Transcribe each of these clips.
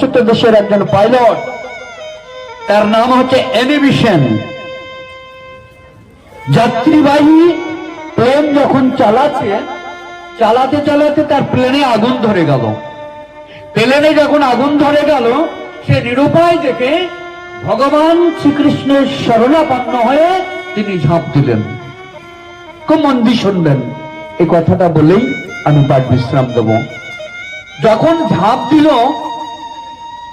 ছোট্ট দেশের একজন পাইলট। তার নাম হচ্ছে এনিভিশন যাত্রীবাহী প্লেন যখন চালাচ্ছে, চালাতে চালাতে তার প্লেনে আগুন ধরে গেল। প্লেনে যখন আগুন ধরে গেল, সে নিরুপায় দেখে ভগবান শ্রীকৃষ্ণের শরণাপন্ন হয়ে তিনি ঝাঁপ দিলেন। খুব মন দিয়ে শুনবেন। এই কথাটা বলেই আমি পাঠ বিশ্রাম দেব। যখন ঝাঁপ দিল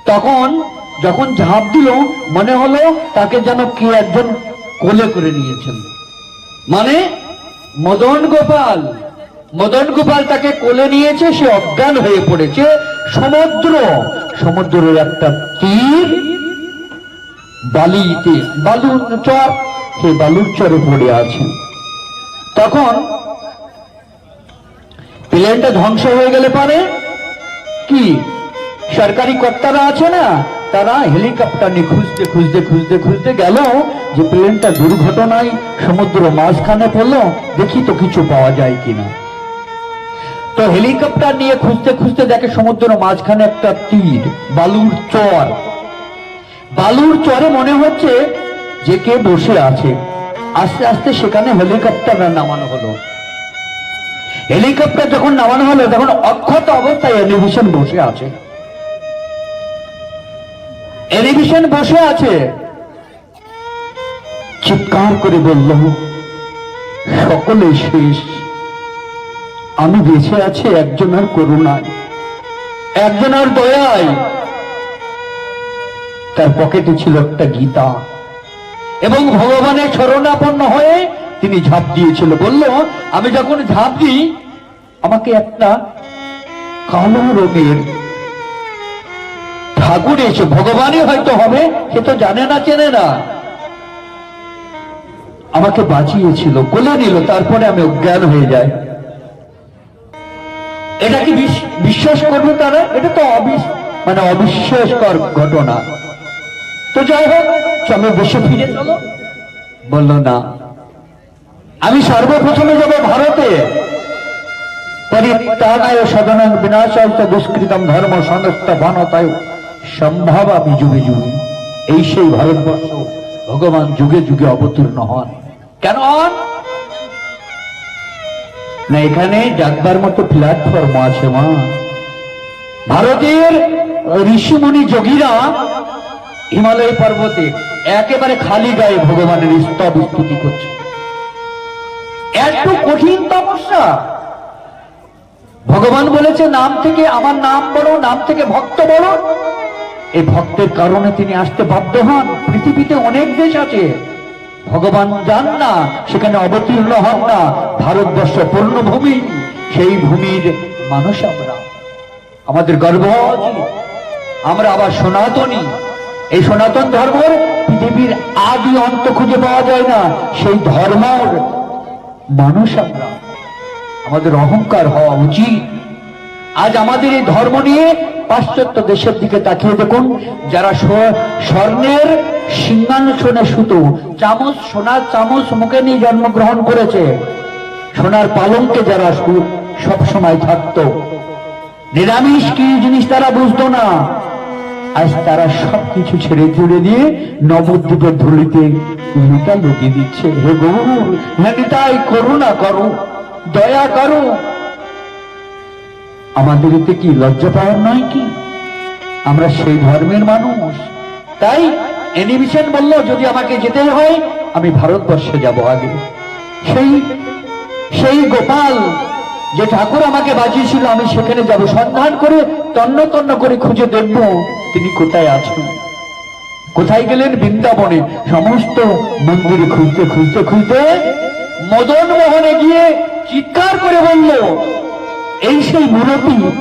তখন যখন ঝাঁপ দিল, মনে হলো তাকে যেন কে একজন কোলে করে নিয়েছেন। মানে মদন গোপাল। মদন গোপাল তাকে কোলে নিয়েছে, সে অজ্ঞান হয়ে পড়েছে। সমুদ্র, সমুদ্রের একটা তীর বালিতে, বালুর চর, সে বালুর চরে পড়ে আছে। তখন প্লেনটা ধ্বংস হয়ে গেলে পারে কি? সরকারি কর্তারা আছে না? তারা হেলিকপ্টার নিয়ে খুঁজতে খুঁজতে খুঁজতে খুঁজতে গেল, যে প্লেনটা দুর্ঘটনায় সমুদ্র মাঝখানে পড়ল, দেখি তো কিছু পাওয়া যায় কিনা। তো হেলিকপ্টার নিয়ে খুঁজতে খুঁজতে দেখে সমুদ্র মাঝখানে একটা তীর, বালুর চর। বালুর চরে মনে হচ্ছে যে কে বসে আছে। আস্তে আস্তে সেখানে হেলিকপ্টার নামানো হলো। হেলিকপ্টার যখন নামানো হলো, তখন অক্ষত অবস্থায় এলিভিশন বসে আছে। এলিভিশন বসে আছে। চিৎকার করে বলল, সকলে শেষ। আমি বেঁচে আছি একজনের করুণায়, একজনের দয়ায়। তার পকেটে ছিল একটা গীতা এবং ভগবানের শরণাপন্ন হয়ে তিনি ঝাঁপ দিয়েছিল। বলল, আমি যখন ঝাঁপ দিই, আমাকে একটা কালো রঙের ঠাকুর এসে ভগবানই হয়তো হবে, সে তো জানে না, চেনে না। আমাকে বাঁচিয়েছিল, কোলে নিল, তারপরে আমি অজ্ঞান হয়ে যাই। এটা কি বিশ্বাস করবে তারা? এটা তো মানে অবিশ্বাসকর ঘটনা। তো যাই হোক, চলো দেশে ফিরে চলো। বলল, না, আমি সর্বপ্রথমে যাব ভারতে। পরিত্রাণায় সদনং বিনাশায় দুষ্কৃতম ধর্ম সংস্থ বনতায় সম্ভাবা যুগে যুগে। এই সেই ভারতবর্ষ ভগবান যুগে যুগে অবতীর্ণ হন। কেন হন? না, এখানে যাকবার মতো প্ল্যাটফর্ম আছে মা। ভারতের ঋষিমুনি যোগীরা হিমালয় পর্বতে একেবারে খালি গায়ে ভগবানের স্তব স্তুতি করছে। এত কঠিন তপস্যা। ভগবান বলেছে, নাম থেকে আমার নাম বড় নাম থেকে ভক্ত বড় এই ভক্তের কারণে তিনি আসতে বাধ্য হন। পৃথিবীতে অনেক দেশ আছে। ভগবান যান না, সেখানে অবতীর্ণ হন না। ভারতবর্ষ পূর্ণভূমি সেই ভূমির মানুষ আমরা। আমাদের গর্ব আমরা আবার সনাতনী। এই সনাতন ধর্ম পৃথিবীর আদি অন্ত খুঁজে পাওয়া যায় না। সেই ধর্মর মানুষ আমরা। আমাদের অহংকার হওয়া উচিত। আজ আমাদের এই ধর্ম নিয়ে পাশ্চাত্য দেশের দিকে তাকিয়ে দেখুন, যারা স্বর্ণের সিংহাসনে সুতো চামচ, সোনার চামচ মুখে নিয়ে জন্মগ্রহণ করেছে। সোনার পালঙ্কে যারা সব সময় থাকতো। নিরামিষ কি জিনিস তারা বুঝতো না। আজ তারা সবকিছু ছেড়ে ছুড়ে দিয়ে নবদ্বীপের ধুলিতে লুটা লুটিয়ে দিচ্ছে। হে গৌর হে নিতাই করুণা করো, দয়া করো। আমাদের এতে কি লজ্জা পাওয়ার নয় কি? আমরা সেই ধর্মের মানুষ। তাই এনিভিশন বলল যদি আমাকে যেতে হয়, আমি ভারতবর্ষে যাব আগে। সেই সেই গোপাল যে ঠাকুর আমাকে বাঁচিয়েছিল আমি সেখানে যাব। সন্ধান করে, তন্ন তন্ন করে খুঁজে দেখব তিনি কোথায় আছেন। কোথায় গেলেন বৃন্দাবনে? সমস্ত মন্দিরে খুঁজতে খুঁজতে খুঁজতে মদন মোহনে গিয়ে চিৎকার করে বলল এই সেই মুরব্বী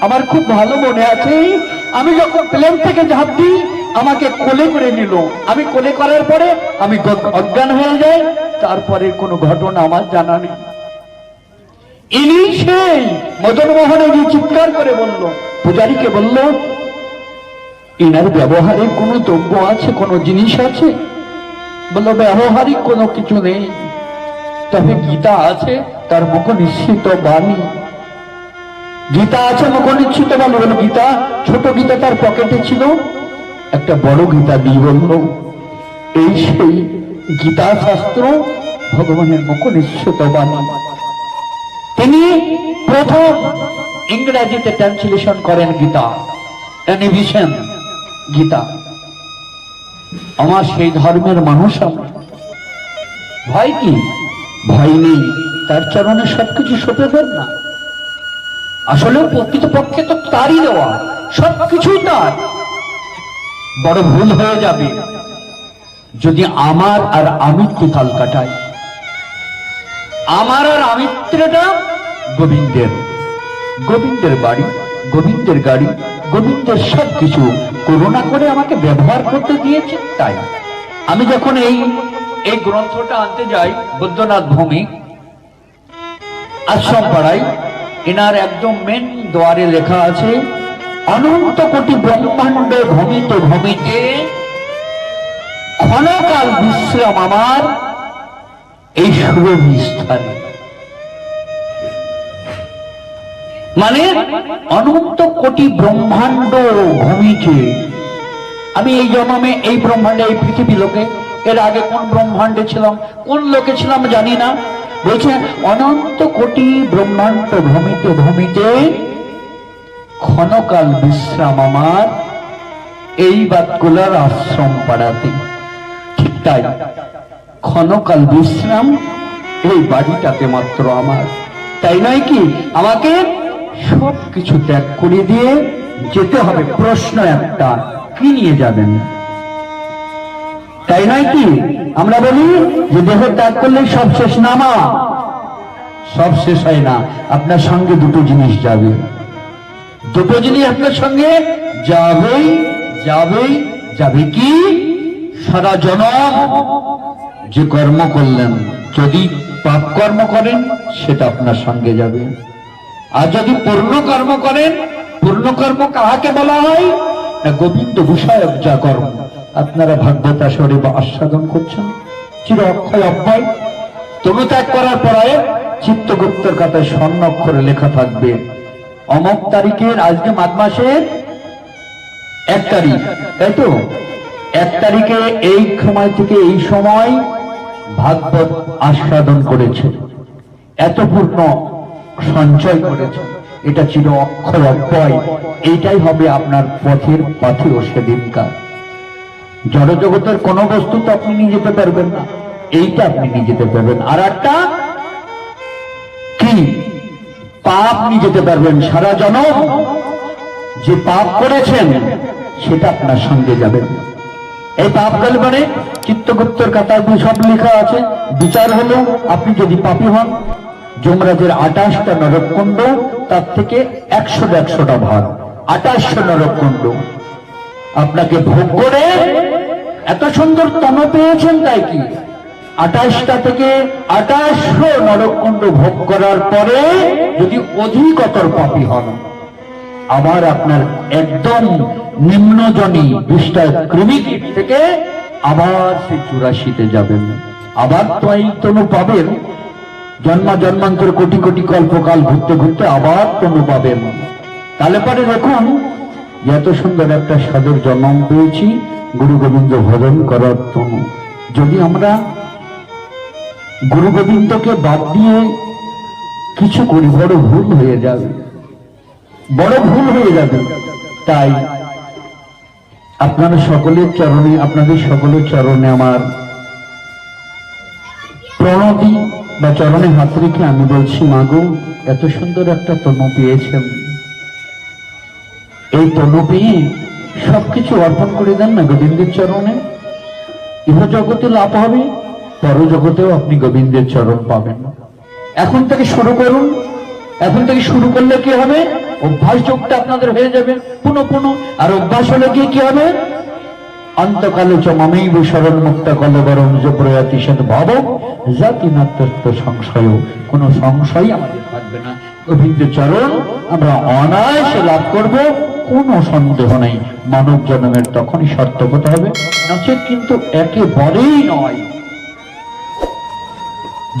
আমার খুব ভালো মনে আছে। আমি যখন প্লেন থেকে ঝাঁপ দিই, আমাকে কোলে করে নিল। আমি কোলে করার পরে আমি অজ্ঞান হয়ে যাই। তারপরে কোনো ঘটনা আমার জানা নেই। ইনি সেই মদন মোহনে চিৎকার করে বলল, পূজারীকে বলল, ইনার ব্যবহারে কোনো দ্রব্য আছে, কোনো জিনিস আছে? বলল, ব্যবহারিক কোনো কিছু নেই। তবে গীতা আছে, তার মুখ নিশ্চিত বাণী। গীতা আছে, মুখনিচ্ছিত বলে বলো গীতা। ছোট গীতা তার পকেটে ছিল। একটা বড় গীতা বলল এই সেই গীতা শাস্ত্র ভগবানের মুখনিশ্চিত বাণী। তিনি প্রথম ইংরেজিতে ট্রান্সলেশন করেন গীতা, অ্যানিভিশন গীতা। আমার সেই ধর্মের মানুষ আমরা ভয় কি? ভয় নেই। তার চরণে সবকিছু সঁপে দেন না। আসলে প্রকৃতপক্ষে তো তারই দেওয়া, সবকিছুই তার। বড় ভুল হয়ে যাবে যদি আমার আর আমিত্ব কাল কাটাই আমার আর আমিত্রটা গোবিন্দের। গোবিন্দের বাড়ি, গোবিন্দের গাড়ি, গোবিন্দের সব কিছু করুণা করে আমাকে ব্যবহার করতে দিয়েছে তাই। আমি যখন এই এই গ্রন্থটা আনতে যাই বৈদ্যনাথ ভূমি আশ্রম পাড়ায় এনার একদম মেন দ্বারে লেখা আছে, অনন্ত কোটি ব্রহ্মাণ্ড ভূমিত ভূমিতে ক্ষণকাল বিশ্রাম আমার এই সুরভি স্থানে মানে অনন্ত কোটি ব্রহ্মাণ্ড ভূমিকে আমি এই জন্মে এই ব্রহ্মাণ্ডে, এই পৃথিবী লোকে, এর আগে কোন ব্রহ্মাণ্ডে ছিলাম, কোন লোকে ছিলাম জানি না বলছে, অনন্ত কোটি ব্রহ্মাণ্ড ভূমিতে ভূমিতে ক্ষণকাল বিশ্রাম আমার, এই বাতকুলার আশ্রম পাড়াতে। ঠিক তাই, ক্ষণকাল বিশ্রাম এই বাড়িটাতে মাত্র আমার। তাই নয় কি, আমাকে সব কিছু ত্যাগ করে দিয়ে যেতে হবে প্রশ্ন একটা, কি নিয়ে যাবেন? তাই নয় কি? আমরা বলি যে দেহ ত্যাগ করলে সব শেষ নামা সব শেষ হয় না, আপনার সঙ্গে দুটো জিনিস যাবে। দুটো জিনিস আপনার সঙ্গে যাবেই যাবেই, যাবে কি? সারা জনম যে কর্ম করলেন, যদি পাপ কর্ম করেন, সেটা আপনার সঙ্গে যাবে। আর যদি পূর্ণ কর্ম করেন, পূর্ণ কর্ম কাহাকে বলা হয়? না গোবিন্দ বিষয়ক যা কর্ম। আপনারা ভাগ্যতা স্বরে বা আস্বাদন করছেন। চির অক্ষয় অভ্যয় তবু ত্যাগ করার পরে চিত্তগুপ্তর খাতায় স্বর্ণ অক্ষরে লেখা থাকবে, অমক তারিখের আজকে মাঘ মাসের এক তারিখ। তাই তো? এক তারিখে এই সময় থেকে এই সময় ভাগবত আস্বাদন করেছে। এত পূর্ণ সঞ্চয় করেছে। এটা ছিল অক্ষর অব্যয়। এইটাই হবে আপনার পথের পথে ও সেদিনকার। জড়জগতের কোন বস্তু তো আপনি নিয়ে যেতে পারবেন না। এইটা আপনি নিয়ে যেতে পারবেন। আর একটা কি? পাপ নিয়ে যেতে পারবেন। সারা জনম যে পাপ করেছেন, সেটা আপনার সঙ্গে যাবে। এই পাপ গেল মানে চিত্তগুপ্তর কাতার সব লেখা আছে। বিচার হলো, আপনি যদি পাপি হন, যমরাজের আঠাশটা নরককুণ্ড, তার থেকে একশো একশোটা ভাগ। আঠাশশো নরককুণ্ড। আপনাকে ভোগ করে এত সুন্দর তন পেয়েছেন তাই কি? আঠাশটা থেকে আঠাশশো নরকুণ্ড ভোগ করার পরে যদি অধিকতর পাপী হন, আবার আপনার একদম নিম্নজনী দুষ্টায় কৃমিকীট থেকে আবার সেই চুরাশিতে যাবেন। আবার তো এই তনু পাবেন। জন্ম জন্মান্তর কোটি কোটি কল্পকাল ঘুরতে ঘুরতে আবার তনু পাবেন। তাহলে পরে দেখুন এত সুন্দর একটা সাধুর জন্ম পেয়েছি, গুরু গোবিন্দ ভজন করার তনু যদি আমরা গুরু গোবিন্দকে বাদ দিয়ে কিছু করি, বড় ভুল হয়ে যাবে। বড় ভুল হয়ে যাবে। তাই আপনারা সকলের চরণে, আপনাদের সকলের চরণে আমার প্রণতি বা চরণে হাত রেখে আমি বলছি মাগো এত সুন্দর একটা তনু পেয়েছেন। এই তনু পেয়ে সবকিছু অর্পণ করে দেন না গোবিন্দের চরণে। ইহ জগতে লাভ হবে, পর জগতেও আপনি গোবিন্দের চরণ পাবেন। এখন থেকে শুরু করুন। এখন থেকে শুরু করলে কি হবে? অভ্যাস যোগটা আপনাদের হয়ে যাবে। পুনঃ পুনঃ। আর অভ্যাস হলে গিয়ে কি হবে? অন্তকালে চ মমেইব শরণ মুক্ত কলবরম যে প্রয়াতি সদ ভাব, জাতি নাত্য সংশয় কোন সংশয় আমাদের থাকবে না। গোবিন্দ চরণ আমরা অনায়াসে লাভ করব। কোনো সন্দেহ নেই। মানব জন্মের তখনই সার্থকতা হবে। নচেত কিন্তু একেবারেই নয়।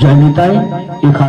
জানি তাই এখানে